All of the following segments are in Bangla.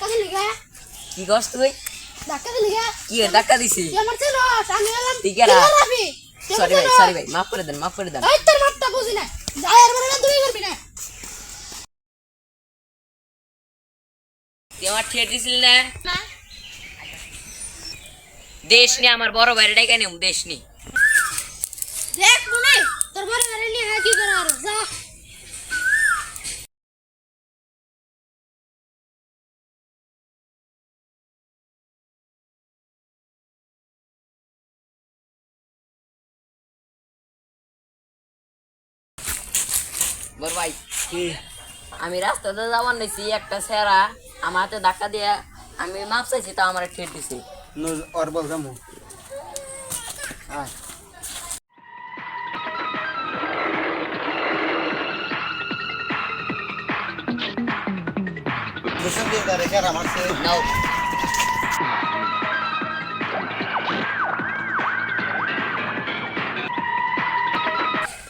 কি কষ্ট তুই? ধাক্কা দিলি গা। কি ধাক্কা দিছি? আমার চেনো আমি এলাম। ঠিক আছে। রাফি সরি ভাই সরি ভাই মাফ করে দেন মাফ করে দেন। এই তোর মাপটা বুঝি না যাই আর মানে না তুই করবি না। তুই আমার ঠেট দিছিল না? না। দেশ নিয়ে আমার বড় ভাইয়ের ডাইকা নিয়ম দেশ নি। দেখ বর ভাই কি আমি রাস্তাতে যাওয়ার নিছি একটা সেরা আমার হাতে ধাক্কা দিয়ে আমি মাপ চাইছি তা আমার ঠেট দিছি। ওর বল যাব। আচ্ছা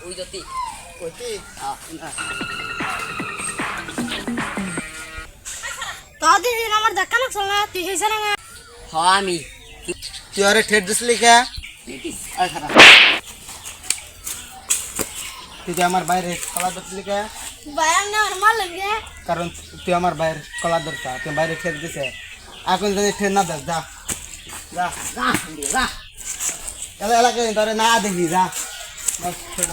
Listen তাদের আমার দেখা না চল না তুই না হ আমি তুই আরে ঠেট দিছিলি কে? তুই আমার বাইরে কলা ধরছিলি কে কারণ তুই আমার বাইরে কলা ধরতা তুই বাইরে ঠেট দিছে এখন যদি ঠেট না দেখ যা যা যা এলাকায় তোরে না দেখি যা ছোট